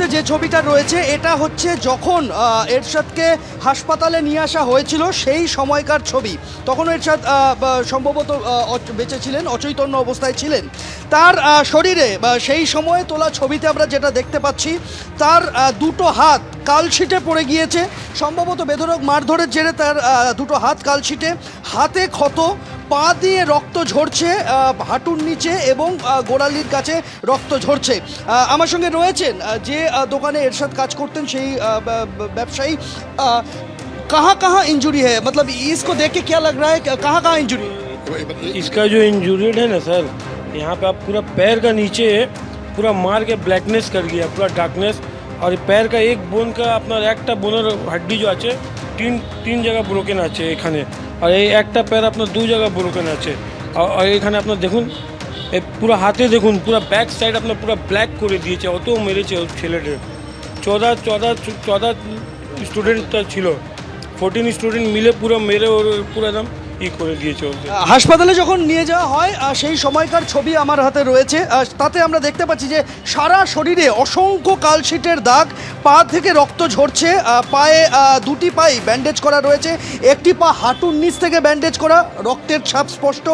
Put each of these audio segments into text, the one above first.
মুহূর্তে যে ছবিটা রয়েছে, এটা হচ্ছে যখন এরশাদকে হাসপাতালে নিয়ে আসা হয়েছিল সেই সময়কার ছবি। তখন এরশাদ সম্ভবত বেঁচে ছিলেন, অচৈতন্য অবস্থায় ছিলেন। তার শরীরে সেই সময়ে তোলা ছবিতে আমরা যেটা দেখতে পাচ্ছি, তার দুটো হাত কালশিটে পড়ে গিয়েছে। সম্ভবত বেধরক মারধরের জেরে তার দুটো হাত কালশিটে। হাতে ক্ষত পা দিয়ে রক্ত ঝরছে আহ, হাঁটুর নিচে এবং আহ, গোড়ালির কাছে রক্ত ঝরছে আহ, আমার সঙ্গে রয়েছেন আহ, যে আহ, দোকানে এরশাদ কাজ করতেন সেই আহ, ব- ব- ব্যবসায়ী আহ, कहाँ कहाँ इंजुरी है मतलब इसको देख के क्या लग रहा है कहाँ कहाँ इंजुरी इसका जो इंजूरिड है ना सर यहाँ पे आप पूरा पैर का नीचे पूरा मार के ব্ল্যাকনেস कर गया पूरा डार्कनेस और पैर का एक বোন का আপনার একটা বোনের হাড্ডি যে আছে তিন তিন জায়গা ব্রোকেন আছে এখানে আর এই একটা প্যার আপনার দুই জায়গা ব্রোকেন আছে। আর- এখানে আপনার দেখুন এই পুরো হাতে দেখুন, পুরো ব্যাক সাইড আপনার পুরো ব্ল্যাক করে দিয়েছে, অত মেরেছে ছেলেটা। চোদা, চৌদা চৌদা স্টুডেন্টটা ছিল। ফোরটিন স্টুডেন্ট মিলে পুরো মেরে ওর পুরো একদম করে দিয়েছে ওকে হাসপাতালে যখন নিয়ে যাওয়া হয় সেই সময়কার ছবি আমার হাতে রয়েছে। তাতে আমরা দেখতে পাচ্ছি যে সারা শরীরে অসংখ্য কালশিটের দাগ, পা থেকে রক্ত ঝরছে পায়ে দুটি পাই ব্যান্ডেজ করা রয়েছে। একটি পা হাঁটুর নিচ থেকে ব্যান্ডেজ করা, রক্তের ছাপ স্পষ্ট।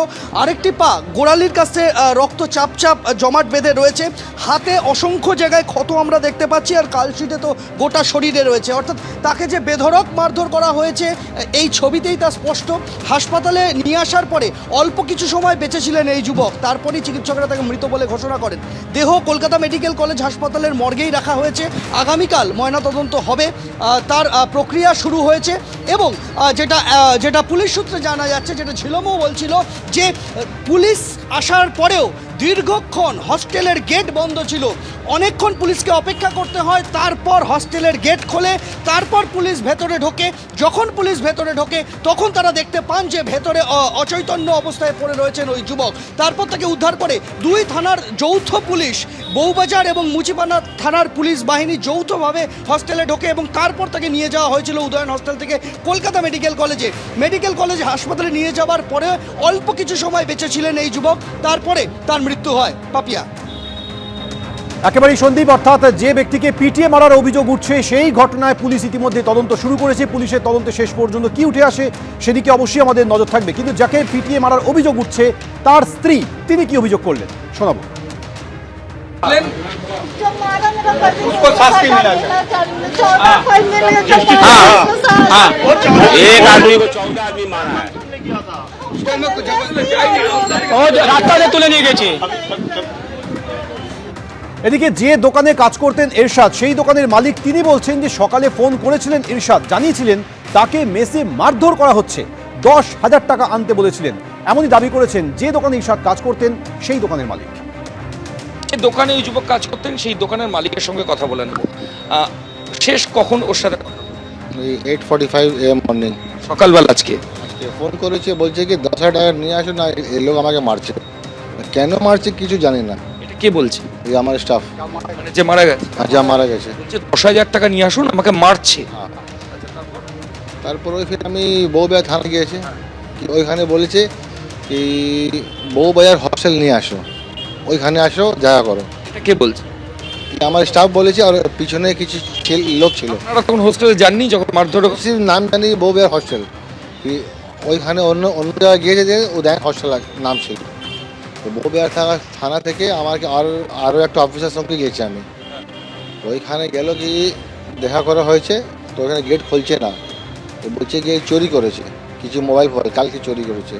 আরেকটি পা গোড়ালির কাছে রক্ত চাপ চাপ জমাট বেঁধে রয়েছে। হাতে অসংখ্য জায়গায় ক্ষত আমরা দেখতে পাচ্ছি, আর কালশিটে তো গোটা শরীরে রয়েছে। অর্থাৎ তাকে যে বেধরক মারধর করা হয়েছে, এই ছবিতেই তা স্পষ্ট। হাসপাতালে নিয়ে আসার পরে অল্প কিছু সময় বেঁচে ছিলেন এই যুবক। তারপরেই চিকিৎসকরা তাকে মৃত বলে ঘোষণা করেন। দেহ কলকাতা মেডিকেল কলেজ হাসপাতালের মর্গেই রাখা হয়েছে। আগামীকাল ময়নাতদন্ত হবে। তার প্রক্রিয়া শুরু হয়েছে এবং যেটা যেটা পুলিশ সূত্রে জানা যাচ্ছে, যেটা ঝিলমও বলছিল যে পুলিশ আসার পরেও দীর্ঘক্ষণ হস্টেলের গেট বন্ধ ছিল। অনেকক্ষণ পুলিশকে অপেক্ষা করতে হয়, তারপর হস্টেলের গেট খোলে, তারপর পুলিশ ভেতরে ঢোকে। যখন পুলিশ ভেতরে ঢোকে, তখন তারা দেখতে পান যে ভেতরে অচৈতন্য অবস্থায় পড়ে রয়েছেন ওই যুবক। তারপর তাকে উদ্ধার করে দুই থানার যৌথ পুলিশ, বউবাজার এবং মুচিপানা থানার পুলিশ বাহিনী যৌথভাবে হস্টেলে ঢোকে এবং তারপর তাকে নিয়ে যাওয়া হয়েছিল উদয়ন হস্টেল থেকে কলকাতা মেডিকেল কলেজে। মেডিকেল কলেজ হাসপাতালে নিয়ে যাওয়ার পরে অল্প কিছু সময় বেঁচে ছিলেন এই যুবক। তারপরে তার মৃত্যু হয় পাপিয়া একেবারেই সন্দীপ অর্থাৎ যে ব্যক্তিকে পিটিয়ে মারার অভিযোগ উঠছে সেই ঘটনায় পুলিশ ইতিমধ্যে তদন্ত শুরু করেছে পুলিশের তদন্তে শেষ পর্যন্ত কি উঠে আসে সেদিকে অবশ্যই আমাদের নজর থাকবে কিন্তু যাকে পিটিয়ে মারার অভিযোগ উঠছে তার স্ত্রী তিনি কি অভিযোগ করলেন শোনাবো जो मारा मेरा पति उसको शास्ति मिला चौदह कोई मिल गया हाँ एक आदमी को चौदह आदमी मारा है ও রাস্তাতে তুলে নিয়ে গেছে। এদিকে যে দোকানে কাজ করতেন এরশাদ সেই দোকানের মালিক তিনি বলছেন যে সকালে ফোন করেছিলেন ইরশাদ জানিয়েছিলেন তাকে মেসে মারধর করা হচ্ছে দশ হাজার টাকা আনতে বলেছিলেন। এমনই দাবি করেছেন যে দোকানে ইরশাদ কাজ করতেন সেই দোকানের মালিক। যে দোকানে ওই যুবক কাজ করতেন সেই দোকানের মালিকের সঙ্গে কথা বলে নেব। আহ, শেষ কখন ওর সাথে eight forty five AM morning সকালবেলা আজকে। ফোন করেছে বলছে কি দশ হাজার টাকা নিয়ে আসো না এই লোক আমাকে মারছে। কেন মারছে কিছু জানি না। এটা কে বলছে? এই আমার স্টাফ মানে যে মারা গেছে? যা মারা গেছে। বলছে দশ হাজার টাকা নিয়ে আসুন আমাকে মারছে। তারপর ওই ফির আমি বউবাজার থানা গিয়েছি। কি ওইখানে বলেছে কি বউবাজার হস্টেল নিয়ে আসো। ওইখানে আসো দেখা করো। এটা কে বলছে? কি আমার স্টাফ বলেছে আর পিছনে কিছু ছেলে- লোক ছিল। আপনারা তখন হোস্টেলে যাননি যখন মারধর হচ্ছে? সির্ফ নাম জানি বউবাজার হস্টেল কি ওইখানে অন্য অন্য জায়গায় গিয়েছে যে উদয় হস্টেল নাম ছিল তো বউবাজার থানা থানা থেকে আমাকে আর আরও একটা অফিসার সঙ্গে গিয়েছি আমি। ওইখানে গেল কি দেখা করা হয়েছে তো ওখানে গেট খুলছে না। তো বলছে গিয়ে চুরি করেছে কিছু মোবাইল ফোন কালকে চুরি করেছে।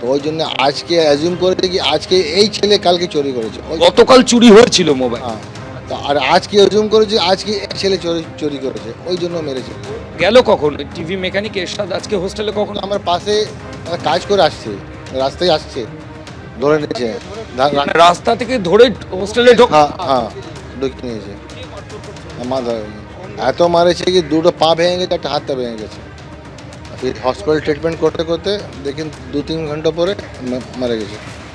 তো ওই জন্য আজকে অ্যাজিউম করেছে কি আজকে এই ছেলে কালকে চুরি করেছে। গতকাল চুরি হয়েছিল মোবাইল হ্যাঁ। তো আর আজকে অ্যাজিউম করেছে আজকে ছেলে চুরি চুরি করেছে ওই জন্য মেরেছে। গেল কখন? টিভি মেকানিক এরশাদ আজকে হোস্টেলে কখন? আমার পাশে একটা কাজ করে আসছে রাস্তায় আসছে ধরে নিয়েছে। ধা- মানে রাস্তা থেকে ধরে হোস্টেলে ঢোক হ্যাঁ হ্যাঁ ঢুকে নিয়েছে। ধরে- এত মারেছে কি দুটো পা ভেঙে গেছে একটা হাতটা ভেঙে গেছে। ফির হসপিটাল ট্রিটমেন্ট করতে করতে দেখেন দু তিন ঘণ্টা পরে মা- মারা গেছে।